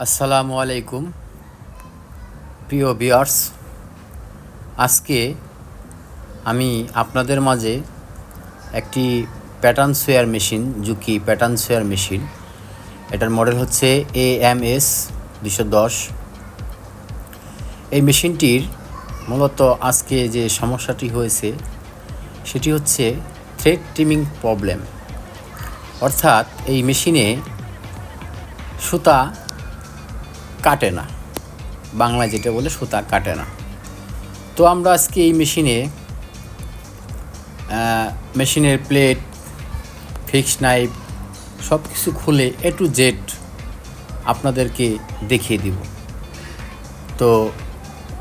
আসসালামু আলাইকুম, প্রিয় বিয়ার্স আজকে আমি আপনাদের মাঝে একটি pattern sewer machine Juki pattern sewer machine এটার মডেল হচ্ছে এ এম এস দুশো দশ। এই মেশিনটির মূলত আজকে যে সমস্যাটি হয়েছে, সেটি হচ্ছে থ্রেড ট্রিমিং প্রবলেম অর্থাৎ এই মেশিনে সুতা কাটে না। বাংলায় যেটা বলে সুতা কাটে না। তো আমরা আজকে এই মেশিনে মেশিনের প্লেট ফিক্স নাইফ সব কিছু খুলে এ টু জেড আপনাদেরকে দেখিয়ে দিব। তো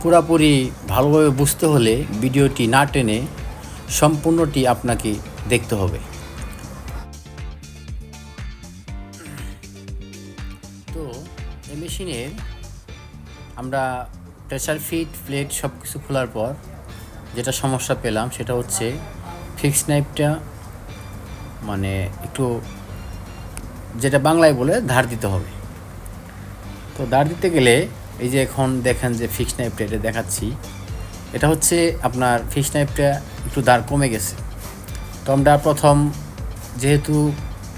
পুরাপুরি ভালোভাবে বুঝতে হলে ভিডিওটি না টেনে সম্পূর্ণটি আপনাকে দেখতে হবে। এই মেশিনের আমরা প্রেশার ফিট প্লেট সব কিছু খোলার পর যেটা সমস্যা পেলাম সেটা হচ্ছে ফিক্স নাইফটা মানে একটু যেটা বাংলায় বলে ধার দিতে হবে। তো ধার দিতে গেলে এই যে এখন দেখেন যে ফিক্স নাইফটা এটা দেখাচ্ছি, এটা হচ্ছে আপনার ফিক্স নাইফটা একটু দাঁড় কমে গেছে। তো আমরা প্রথম, যেহেতু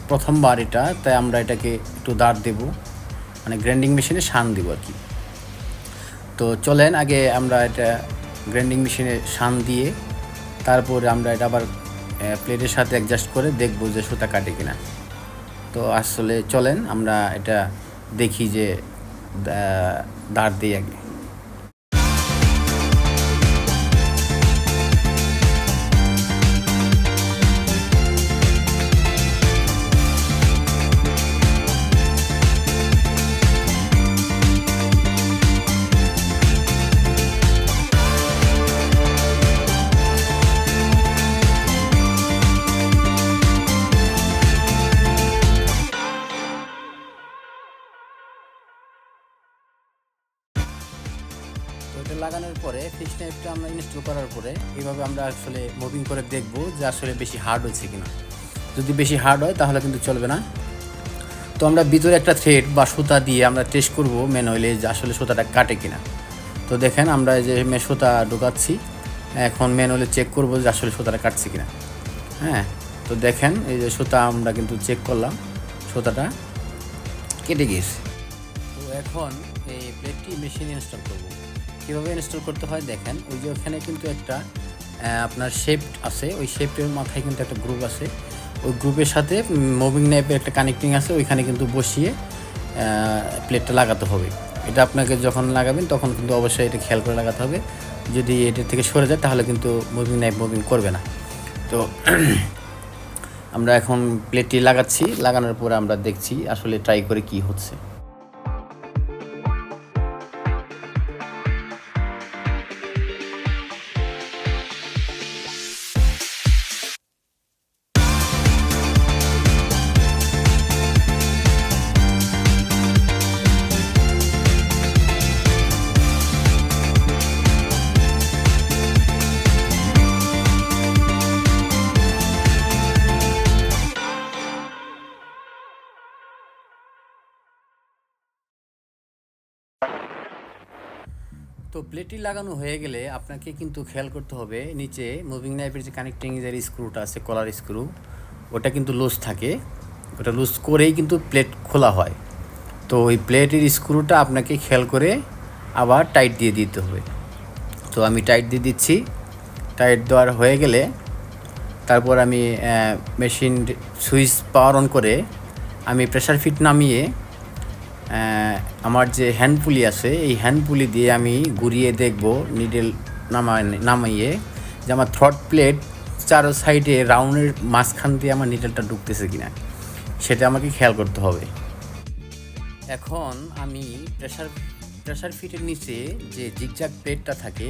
প্রথমবার এটা, তাই আমরা এটাকে একটু দাঁড় দেব। মানে গ্রাইন্ডিং মেশিনে শান দিব আর কি। তো চলেন, আগে আমরা এটা গ্রাইন্ডিং মেশিনে শান দিয়ে তারপরে আমরা এটা আবার প্লেটের সাথে অ্যাডজাস্ট করে দেখব যে সুতা কাটে কিনা। তো আসলে চলেন, আমরা এটা দেখি যে দাঁড় দিই আগে। পরে ফিক্স টাইপটা আমরা ইনস্টল করার পরে এইভাবে আমরা আসলে মুভিং করে দেখব যে আসলে বেশি হার্ড হচ্ছে কিনা। যদি বেশি হার্ড হয় তাহলে কিন্তু চলবে না। তো আমরা ভিতরে একটা থ্রেড বা সুতা দিয়ে আমরা টেস্ট করব ম্যানুয়ালি যে আসলে সুতাটা কাটে কিনা। তো দেখেন আমরা যে সুতা ঢোকাচ্ছি, এখন মেন ম্যানুয়ালি চেক করব যে আসলে সুতাটা কাটছে কিনা। হ্যাঁ তো দেখেন এই যে সুতা আমরা কিন্তু চেক করলাম, সুতাটা কেটে গিয়েছে। তো এখন এই প্লেটটি মেশিনে ইনস্টল করব। কীভাবে ইনস্টল করতে হয় দেখেন, ওই যে ওখানে কিন্তু একটা আপনার শেপ আছে, ওই শেপের মাথায় কিন্তু একটা গ্রুপ আছে। ওই গ্রুপের সাথে মুভিং নাইপের একটা কানেক্টিং আছে, ওইখানে কিন্তু বসিয়ে প্লেটটা লাগাতে হবে। এটা আপনাকে যখন লাগাবেন তখন কিন্তু অবশ্যই এটা খেয়াল করে লাগাতে হবে। যদি এটা থেকে সরে যায় তাহলে কিন্তু মুভিং নাইপ মুভিং করবে না। তো আমরা এখন প্লেটটি লাগাচ্ছি, লাগানোর পরে আমরা দেখছি আসলে ট্রাই করে কি হচ্ছে। তো প্লেটটি লাগানো হয়ে গেলে আপনাকে কিন্তু খেয়াল করতে হবে, নিচে মুভিং নাইফের যে কানেক্টিং যে স্ক্রুটা আছে কলার স্ক্রু ওটা কিন্তু লুজ থাকে। ওটা লুজ করেই কিন্তু প্লেট খোলা হয়। তো ওই প্লেটের স্ক্রুটা আপনাকে খেয়াল করে আবার টাইট দিয়ে দিতে হবে। তো আমি টাইট দিয়ে দিচ্ছি। টাইট দেওয়ার হয়ে গেলে তারপর আমি মেশিন সুইচ পাওয়ার অন করে আমি প্রেশার ফিট নামিয়ে আমার যে হ্যান্ড পুলি আছে, এই হ্যান্ড পুলি দিয়ে আমি ঘুরিয়ে দেখব নিডেল নামায় নামাইয়ে যে আমার থ্রট প্লেট চারো সাইডে রাউন্ডের মাঝখান দিয়ে আমার নিডেলটা ঢুকতেছে কিনা। সেটা আমাকে খেয়াল করতে হবে। এখন আমি প্রেশার প্রেশার ফিটের নিচে যে জিগজাগ প্লেটটা থাকে,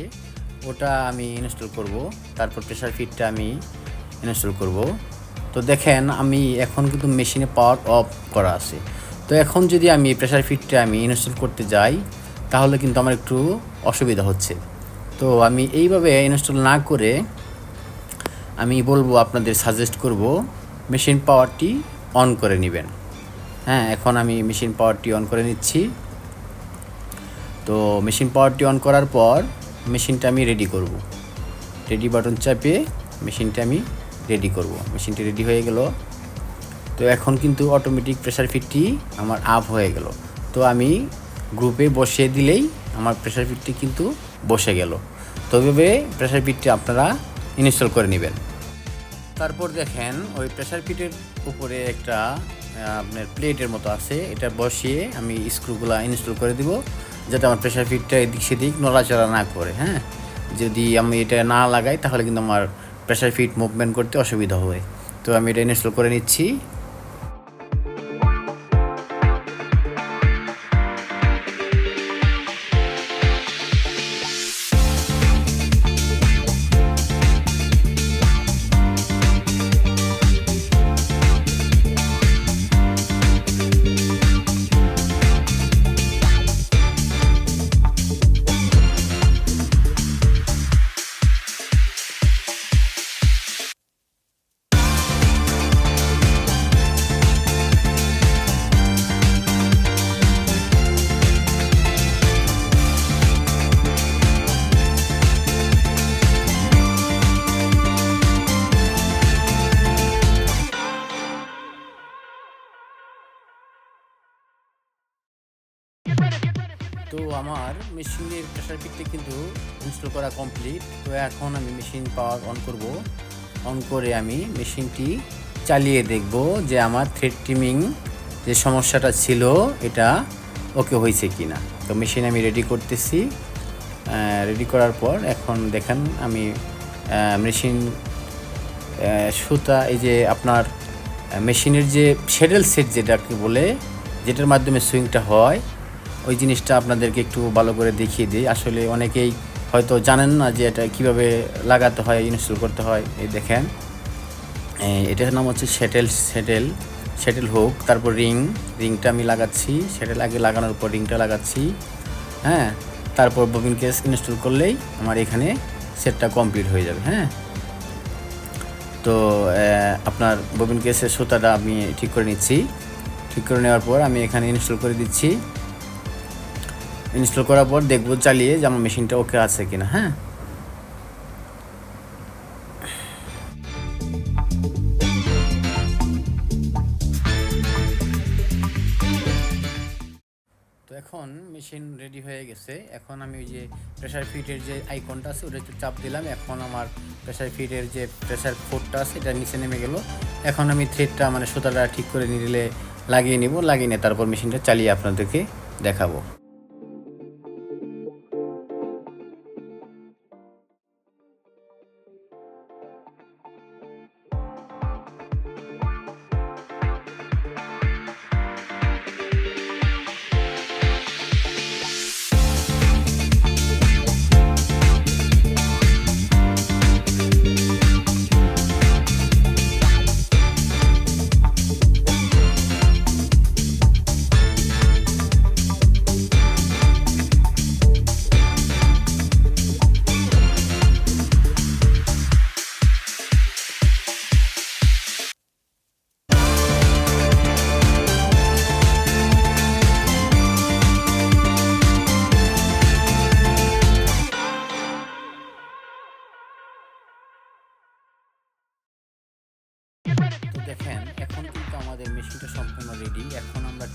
ওটা আমি ইনস্টল করব। তারপর প্রেশার ফিটটা আমি ইনস্টল করব। তো দেখেন, আমি এখন কিন্তু মেশিনে পাওয়ার অফ করা আছে। তো এখন যদি আমি প্রেশার ফিটটা আমি ইনস্টল করতে যাই, তাহলে কিন্তু আমার একটু অসুবিধা হচ্ছে। তো আমি এইভাবে ইনস্টল না করে আমি বলব আপনাদের সাজেস্ট করব মেশিন পাওয়ারটি অন করে নেবেন। হ্যাঁ এখন আমি মেশিন পাওয়ারটি অন করে নিচ্ছি। তো মেশিন পাওয়ারটি অন করার পর মেশিনটা আমি রেডি করব। রেডি বাটন চাপে মেশিনটা আমি রেডি করব। মেশিনটি রেডি হয়ে গেল। তো এখন কিন্তু অটোমেটিক প্রেসার ফিটটি আমার আপ হয়ে গেল। তো আমি গ্রুপে বসিয়ে দিলেই আমার প্রেসার ফিটটি কিন্তু বসে গেল। তো প্রেসার ফিটটি আপনারা ইনস্টল করে নেবেন। তারপর দেখেন ওই প্রেসার ফিটের উপরে একটা আপনার প্লেটের মতো আছে। এটা বসিয়ে আমি স্ক্রুগুলো ইনস্টল করে দিব, যাতে আমার প্রেশার ফিটটা এদিক সেদিক নড়াচড়া না করে হ্যাঁ? যদি আমি এটা না লাগাই, তাহলে কিন্তু আমার প্রেশার ফিট মুভমেন্ট করতে অসুবিধা হবে। তো আমি এটা ইনস্টল করে নিচ্ছি। তো আমার মেশিনের প্রেসার ফিটটা কিন্তু ইনস্টল করা কমপ্লিট তো এখন আমি মেশিন পাওয়ার অন করব। অন করে আমি মেশিনটি চালিয়ে দেখব যে আমার থ্রেড ট্রিমিং যে সমস্যাটা ছিল, এটা ওকে হয়েছে কি না তো মেশিন আমি রেডি করতেছি। রেডি করার পর এখন দেখেন আমি মেশিন সুতা, এই যে আপনার মেশিনের যে শেডেল সেট যেটাকে বলে, যেটার মাধ্যমে সুইংটা হয় ওই জিনিসটা আপনাদেরকে একটু ভালো করে দেখিয়ে দিই। আসলে অনেকেই হয়তো জানেন না যে এটা কীভাবে লাগাতে হয় ইনস্টল করতে হয়, এই দেখেন। এটার নাম হচ্ছে সেটেল সেটেল সেটেল হোক তারপর রিং রিংটা আমি লাগাচ্ছি। সেটেল আগে লাগানোর পর রিংটা লাগাচ্ছি। হ্যাঁ তারপর ববিন কেস ইনস্টল করলেই আমার এখানে সেটটা কমপ্লিট হয়ে যাবে হ্যাঁ। তো আপনার ববিন কেসের সুতাটা আমি ঠিক করে নিচ্ছি। ঠিক করে নেওয়ার পর আমি এখানে ইনস্টল করে দিচ্ছি। ইনস্টল করার পর দেখব চালিয়ে যে আমার মেশিনটা ওকে আছে কিনা হ্যাঁ? এখন মেশিন রেডি হয়ে গেছে। এখন আমি ওই যে প্রেসার ফিটের যে আইকনটা আছে ওটা একটু চাপ দিলাম। এখন আমার প্রেশার ফিটের যে প্রেসার ফোটটা আছে, এটা নিচে নেমে গেল। এখন আমি থ্রেডটা মানে সুতাটা ঠিক করে নিলে লাগিয়ে নিব, লাগিয়ে নিয়ে তারপর মেশিনটা চালিয়ে আপনাদেরকে দেখাবো।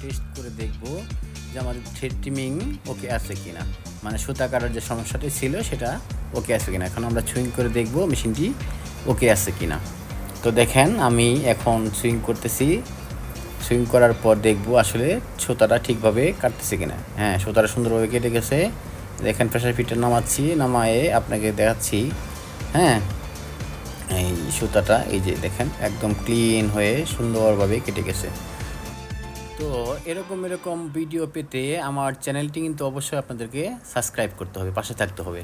টেস্ট করে দেখব যে আমাদের থ্রেড ট্রিমিং ওকে আছে কিনা। মানে সুতা কাটার যে সমস্যাটি ছিল, সেটা ওকে আছে কিনা। এখন আমরা সুইং করে দেখব মেশিনটি ওকে আছে কিনা। তো দেখেন, আমি এখন সুইং করতেছি। সুইং করার পর দেখব আসলে সুতাটা ঠিকভাবে কাটতেছে কিনা। হ্যাঁ সুতাটা সুন্দরভাবে কেটে গেছে। দেখেন প্রেশার ফিটটা নামাচ্ছি, নামায়ে আপনাকে দেখাচ্ছি। হ্যাঁ এই সুতাটা, এই যে দেখেন, একদম ক্লিন হয়ে সুন্দরভাবে কেটে গেছে। তো এরকম এরকম ভিডিও পেতে আমার চ্যানেলটি কিন্তু অবশ্যই আপনাদেরকে সাবস্ক্রাইব করতে হবে, পাশে থাকতে হবে।